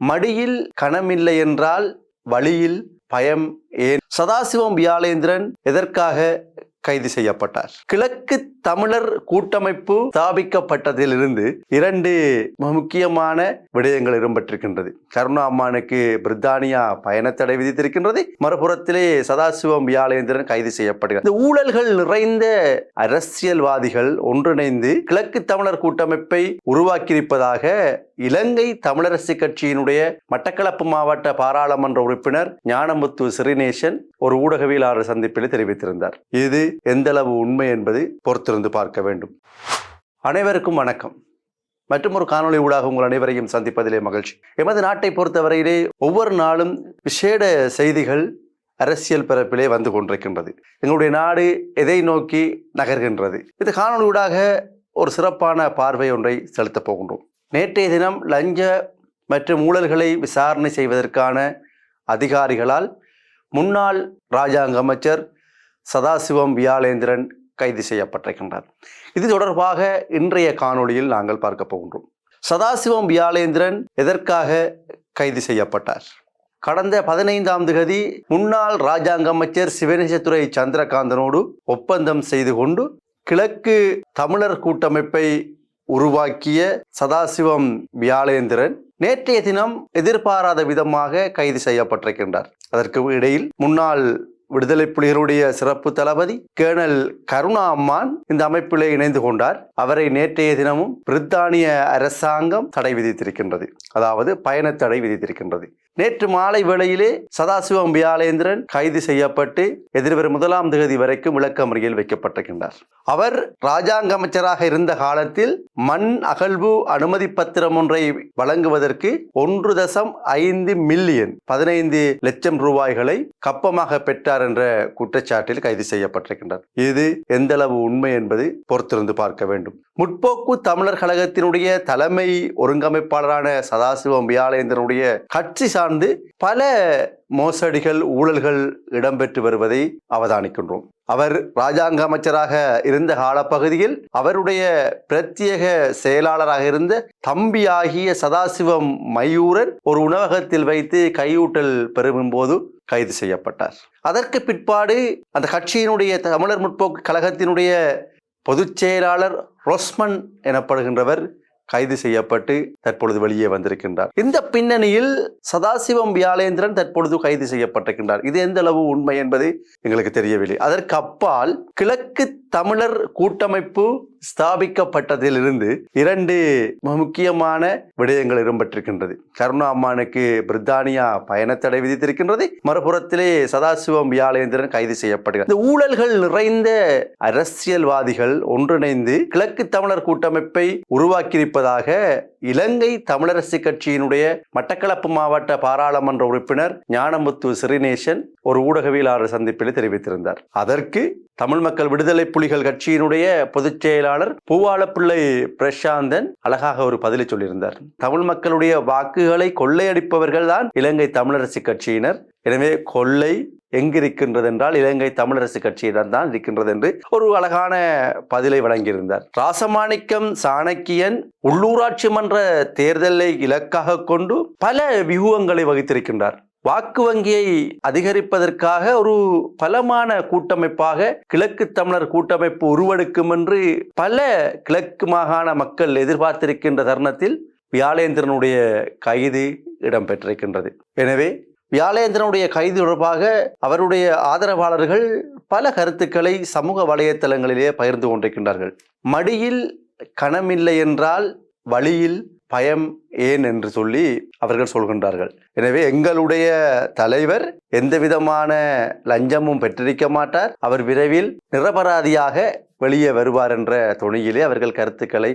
மடியில் கணமில்லை என்றால் வழியில் பயம் ஏன்? சதாசிவம் வியாளேந்திரன் எதற்காக கைது செய்யப்பட்டார். கிழக்கு தமிழர் கூட்டமைப்பு ஸ்தாபிக்கப்பட்டதிலிருந்து இரண்டு முக்கியமான விடயங்கள் இடம்பெற்றிருக்கின்றது. கருணா அம்மானுக்கு பிரித்தானியா பயணத்தடை விதித்திருக்கின்றது. மறுபுறத்திலே சதாசிவம் வியாழேந்திரன் கைது செய்யப்படுகிறார். இந்த ஊழல்கள் நிறைந்த அரசியல்வாதிகள் ஒன்றிணைந்து கிழக்கு தமிழர் கூட்டமைப்பை உருவாக்கியிருப்பதாக இலங்கை தமிழரசு கட்சியினுடைய மட்டக்களப்பு மாவட்ட பாராளுமன்ற உறுப்பினர் ஞானமுத்து சிறிநேசன் ஒரு ஊடகவியலாளர் சந்திப்பில் தெரிவித்திருந்தார். இது எந்தளவு உண்மை என்பது பொறுத்திருந்து பார்க்க வேண்டும். அனைவருக்கும் வணக்கம். மற்றும் ஒரு காணொளி ஊடாக உங்கள் அனைவரையும் சந்திப்பதிலே மகிழ்ச்சி. எமது நாட்டை பொறுத்தவரையிலே ஒவ்வொரு நாளும் விசேட செய்திகள் அரசியல் பரப்பிலே வந்து கொண்டிருக்கின்றது. எங்களுடைய நாடு எதை நோக்கி நகர்கின்றது. இந்த காணொளி ஊடாக ஒரு சிறப்பான பார்வை ஒன்றை செலுத்தப் போகின்றோம். நேற்றைய தினம் லஞ்ச மற்றும் ஊழல்களை விசாரணை செய்வதற்கான அதிகாரிகளால் முன்னாள் ராஜாங்க அமைச்சர் சதாசிவம் வியாளேந்திரன் கைது செய்யப்பட்டிருக்கின்றார். இது தொடர்பாக இன்றைய காணொளியில் நாங்கள் பார்க்க போகின்றோம். சதாசிவம் வியாளேந்திரன் எதற்காக கைது செய்யப்பட்டார்? கடந்த பதினைந்தாம் திகதி முன்னாள் ராஜாங்க அமைச்சர் சிவநேசத்துறை சந்திரகாந்தனோடு ஒப்பந்தம் செய்து கொண்டு கிழக்கு தமிழர் கூட்டமைப்பை உருவாக்கிய சதாசிவம் வியாளேந்திரன் நேற்றைய தினம் எதிர்பாராத விதமாக கைது செய்யப்பட்டிருக்கின்றார். அதற்கு இடையில் முன்னாள் விடுதலை புலிகளுடைய சிறப்பு தளபதி கேர்னல் கருணா அம்மான் இந்த அமைப்பிலே இணைந்து கொண்டார். அவரை நேற்றைய தினமும் பிரித்தானிய அரசாங்கம் தடை விதித்திருக்கின்றது. அதாவது பயண தடை விதித்திருக்கின்றது. நேற்று மாலை வேளையிலே சதாசிவம் வியாலேந்திரன் கைது செய்யப்பட்டு எதிர்வரும் முதலாம் தேதி வரைக்கும் விளக்கமறியல் வைக்கப்பட்டிருக்கின்றார். அவர் ராஜாங்க அமைச்சராக இருந்த காலத்தில் மண் அகழ்வு அனுமதி பத்திரம் ஒன்றை வழங்குவதற்கு ஒன்று தசம் ஐந்து மில்லியன் பதினைந்து லட்சம் ரூபாய்களை கப்பமாக பெற்றார் என்ற குற்றச்சாட்டில் கைது செய்யப்பட்டிருக்கின்றார். இது எந்த அளவு உண்மை என்பது பொறுத்திருந்து பார்க்க வேண்டும். முற்போக்கு தமிழர் கழகத்தினுடைய தலைமை ஒருங்கமைப்பாளரான சதாசிவம் வியாலேந்திரனுடைய கட்சி சார்ந்த பல மோசடிகள் ஊழல்கள் இடம்பெற்று வருவதை அவதானிக்கின்றோம். அவர் ராஜாங்க அமைச்சராக இருந்த காலப்பகுதியில் அவருடைய பிரத்யேக செயலாளராக இருந்த தம்பியாகிய சதாசிவம் மயூரன் ஒரு உணவகத்தில் வைத்து கையூட்டல் பெறும் போது கைது செய்யப்பட்டார். அதற்கு பிற்பாடு அந்த கட்சியினுடைய தமிழர் முற்போக்கு கழகத்தினுடைய பொதுச் செயலாளர் ரொஸ்மன் எனப்படுகின்றவர் கைது செய்யப்பட்டு தற்பொழுது வெளியே வந்திருக்கின்றார். இந்த பின்னணியில் சதாசிவம் வியாழேந்திரன் தற்பொழுது கைது செய்யப்பட்டிருக்கின்றார். இது எந்த அளவு உண்மை என்பது எங்களுக்கு தெரியவில்லை. அதற்கு அப்பால் கிழக்கு தமிழர் கூட்டமைப்பு ஸ்தாபிக்கப்பட்டதிலிருந்து இரண்டு முக்கியமான விடயங்கள் இடம்பெற்றிருக்கின்றது. கருணா அம்மானுக்கு பிரித்தானியா பயணத்தடை விதித்திருக்கின்றது. மறுபுறத்திலே சதாசிவம் வியாழேந்திரன் கைது செய்யப்படுகிறார். இந்த ஊழல்கள் நிறைந்த அரசியல்வாதிகள் ஒன்றிணைந்து கிழக்கு தமிழர் கூட்டமைப்பை உருவாக்கியிருப்பதாக இலங்கை தமிழரசு கட்சியினுடைய மட்டக்களப்பு மாவட்ட பாராளுமன்ற உறுப்பினர் ஞானமுத்து சிறிநேசன் ஒரு ஊடகவியலாளர் சந்திப்பில் தெரிவித்திருந்தார். அதற்கு தமிழ் மக்கள் விடுதலை புலிகள் கட்சியினுடைய பொதுச் செயலாளர் பூவாளப்பிள்ளை பிரசாந்தன் அழகாக ஒரு பதிலை சொல்லியிருந்தார். தமிழ் மக்களுடைய வாக்குகளை கொள்ளையடிப்பவர்கள் தான் இலங்கை தமிழரசு கட்சியினர். எனவே கொள்ளை எங்கிருக்கின்றது என்றால் இலங்கை தமிழரசு கட்சியிடம் தான் இருக்கின்றது என்று ஒரு அழகான பதிலை வழங்கியிருந்தார். ராசமாணிக்கம் சாணக்கியன் உள்ளூராட்சி மன்ற தேர்தலை இலக்காக கொண்டு பல வியூகங்களை வகித்திருக்கின்றார். வாக்கு வங்கியை அதிகரிப்பதற்காக ஒரு பலமான கூட்டமைப்பாக கிழக்கு தமிழர் கூட்டமைப்பு உருவெடுக்கும் என்று பல கிழக்கு மாகாண மக்கள் எதிர்பார்த்திருக்கின்ற தருணத்தில் வியாழேந்திரனுடைய கைது இடம்பெற்றிருக்கின்றது. எனவே வியாழேந்திரனுடைய கைது தொடர்பாக அவருடைய ஆதரவாளர்கள் பல கருத்துக்களை சமூக வலைத்தளங்களிலே பகிர்ந்து கொண்டிருக்கின்றார்கள். மடியில் கணமில்லை என்றால் வழியில் பயம் ஏன் என்று சொல்லி அவர்கள் சொல்கின்றார்கள். எனவே எங்களுடைய தலைவர் எந்த விதமான லஞ்சமும் பெற்றிருக்க மாட்டார். அவர் விரைவில் நிரபராதியாக வெளியே வருவார் என்ற துணியிலே அவர்கள் கருத்துக்களை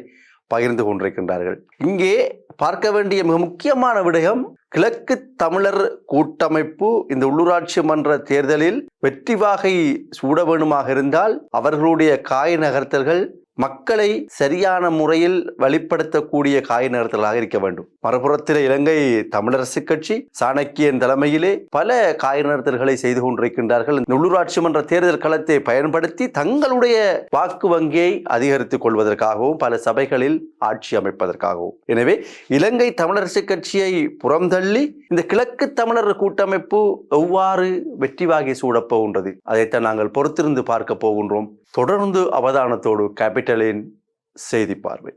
பகிர்ந்து கொண்டிருக்கின்றார்கள். இங்கே பார்க்க வேண்டிய மிக முக்கியமான விடயம் கிழக்கு தமிழர் கூட்டமைப்பு இந்த உள்ளூராட்சி மன்ற தேர்தலில் வெற்றி வாகை சூட வேணுமாக இருந்தால் அவர்களுடைய காய நகர்த்தல்கள் மக்களை சரியான முறையில் வழிப்படுத்தக்கூடிய காய நகர்த்தலாக இருக்க வேண்டும். மறுபுறத்தில் இலங்கை தமிழரசு கட்சி சாணக்கியன் தலைமையிலே பல காய நிறுத்தல்களை செய்து கொண்டிருக்கின்றார்கள். உள்ளூராட்சி மன்ற தேர்தல் களத்தை பயன்படுத்தி தங்களுடைய வாக்கு வங்கியை அதிகரித்துக் கொள்வதற்காகவும் பல சபைகளில் ஆட்சி அமைப்பதற்காகவும். எனவே இலங்கை தமிழரசு கட்சியை புறந்தள்ளி இந்த கிழக்கு தமிழர் கூட்டமைப்பு எவ்வாறு வெற்றி வாகி சூடப் போகின்றது? அதைத்தான் நாங்கள் பொறுத்திருந்து பார்க்க போகின்றோம். தொடர்ந்து அவதானத்தோடு கேபிட்டலின் செய்தி பார்வை.